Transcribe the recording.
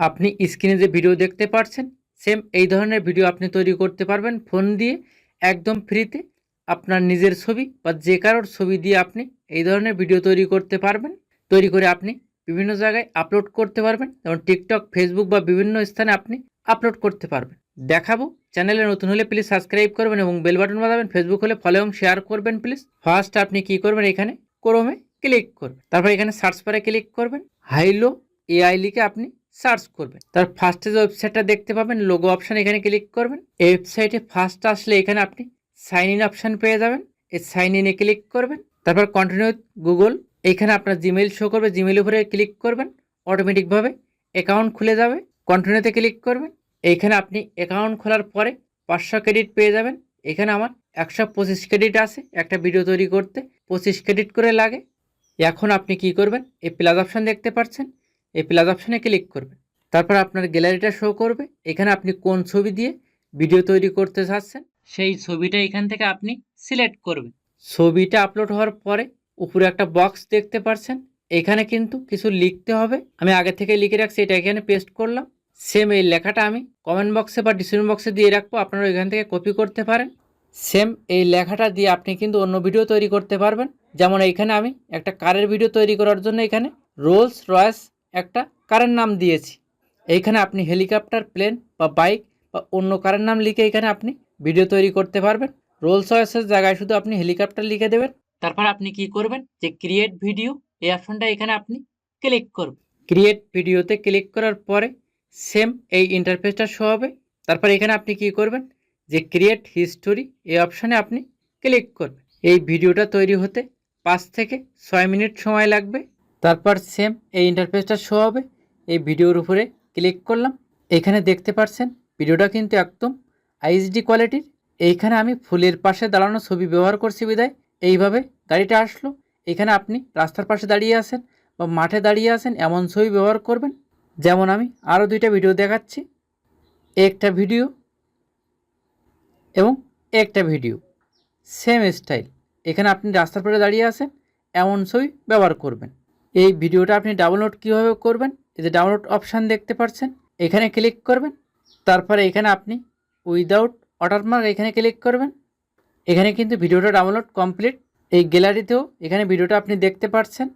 আপনি স্ক্রিনে যে ভিডিও দেখতে পাচ্ছেন সেম এই ধরনের ভিডিও আপনি তৈরি করতে পারবেন ফোন দিয়ে, একদম ফ্রিতে আপনার নিজের ছবি বা যে কারোর ছবি দিয়ে আপনি এই ধরনের ভিডিও তৈরি করতে পারবেন। তৈরি করে আপনি বিভিন্ন জায়গায় আপলোড করতে পারবেন। যেমন টিকটক ফেসবুক বা বিভিন্ন স্থানে আপনি আপলোড করতে পারবেন। দেখাবো। চ্যানেলে নতুন হলে প্লিজ সাবস্ক্রাইব করবেন এবং বেল বাটন বাজাবেন। ফেসবুক হলে ফলো এবং শেয়ার করবেন প্লিজ ফার্স্ট আপনি কি করবেন এখানে? ক্রোমে ক্লিক করবেন। তারপর এখানে সার্চ বারে ক্লিক করবেন। হাইলো এআই লিখে আপনি সার্চ করবেন। তার ফার্স্টে যে ওয়েবসাইটটা দেখতে পাবেন লোগো অপশন এখানে ক্লিক করবেন। এই ওয়েবসাইটে ফার্স্ট আসলে এখানে আপনি সাইন ইন অপশন পেয়ে যাবেন। এই সাইন ইনে ক্লিক করবেন। তারপর কন্টিনিউ গুগল এইখানে আপনার জিমেইল শো করবে। জিমেইল উপরে ক্লিক করবেন। অটোমেটিকভাবে অ্যাকাউন্ট খুলে যাবে। কন্টিনিউতে ক্লিক করবেন। এইখানে আপনি অ্যাকাউন্ট খোলার পরে পাঁচশো ক্রেডিট পেয়ে যাবেন। এখানে আমার একশো পঁচিশ ক্রেডিট আছে। একটা ভিডিও তৈরি করতে পঁচিশ ক্রেডিট করে লাগে। এখন আপনি কি করবেন? এই প্লাস অপশান দেখতে পাচ্ছেন। এই প্লাস অপশানে ক্লিক করবেন তারপর আপনার গ্যালারিটা শো করবে। এখানে আপনি কোন ছবি দিয়ে ভিডিও তৈরি করতে চাচ্ছেন, সেই ছবিটা এখান থেকে আপনি সিলেক্ট করবেন। ছবিটা আপলোড হওয়ার পরে উপরে একটা বক্স দেখতে পারছেন। এখানে কিন্তু কিছু লিখতে হবে। আমি আগে থেকে লিখে রাখছি, এটা এখানে পেস্ট করলাম। সেম এই লেখাটা আমি কমেন্ট বক্সে বা ডিসক্রিপশন বক্সে দিয়ে রাখব। আপনারা এখান থেকে কপি করতে পারেন। সেম এই লেখাটা দিয়ে আপনি কিন্তু অন্য ভিডিও তৈরি করতে পারবেন। যেমন এইখানে আমি একটা কারের ভিডিও তৈরি করার জন্য এখানে রোলস রয়েস একটা কারের নাম দিয়েছি। এইখানে আপনি হেলিকপ্টার, প্লেন বা বাইক বা অন্য কারের নাম লিখে এখানে আপনি ভিডিও তৈরি করতে পারবেন। রোলস রয়েসের জায়গায় শুধু আপনি হেলিকপ্টার লিখে দেবেন। তারপর আপনি কি করবেন? যে ক্রিয়েট ভিডিও এই অপশনটা এখানে আপনি ক্লিক করবেন ক্রিয়েট ভিডিওতে ক্লিক করার পরে সেম এই ইন্টারফেসটা শো হবে। তারপর এখানে আপনি কি করবেন? যে ক্রিয়েট হিস্টোরি এই অপশানে আপনি ক্লিক করবেন। এই ভিডিওটা তৈরি হতে পাঁচ থেকে ছয় মিনিট সময় লাগবে। তারপর সেম এই ইন্টারফেসটা শো হবে। এই ভিডিওর উপরে ক্লিক করলাম। এখানে দেখতে পাচ্ছেন ভিডিওটা কিন্তু একদম আইএসডি কোয়ালিটির এইখানে আমি ফুলের পাশে দাঁড়ানো ছবি ব্যবহার করছি বিদায়। এইভাবে গাড়িটা আসলো। এখানে আপনি রাস্তার পাশে দাঁড়িয়ে আছেন বা মাঠে দাঁড়িয়ে আছেন এমন ছবি ব্যবহার করবেন। যেমন আমি আরও দুইটা ভিডিও দেখাচ্ছি। একটা ভিডিও এবং একটা ভিডিও সেম স্টাইল এখানে আপনি রাস্তার পাশে দাঁড়িয়ে আছেন, এমন ছবি ব্যবহার করবেন। এই ভিডিওটা আপনি ডাউনলোড কীভাবে করবেন? এই যে ডাউনলোড অপশান দেখতে পাচ্ছেন, এখানে ক্লিক করবেন, তারপরে এখানে আপনি উইদাউট ওয়াটারমার্ক এখানে ক্লিক করবেন। এখানে কিন্তু ভিডিওটা ডাউনলোড কমপ্লিট এই গ্যালারিতেও এখানে ভিডিওটা আপনি দেখতে পাচ্ছেন।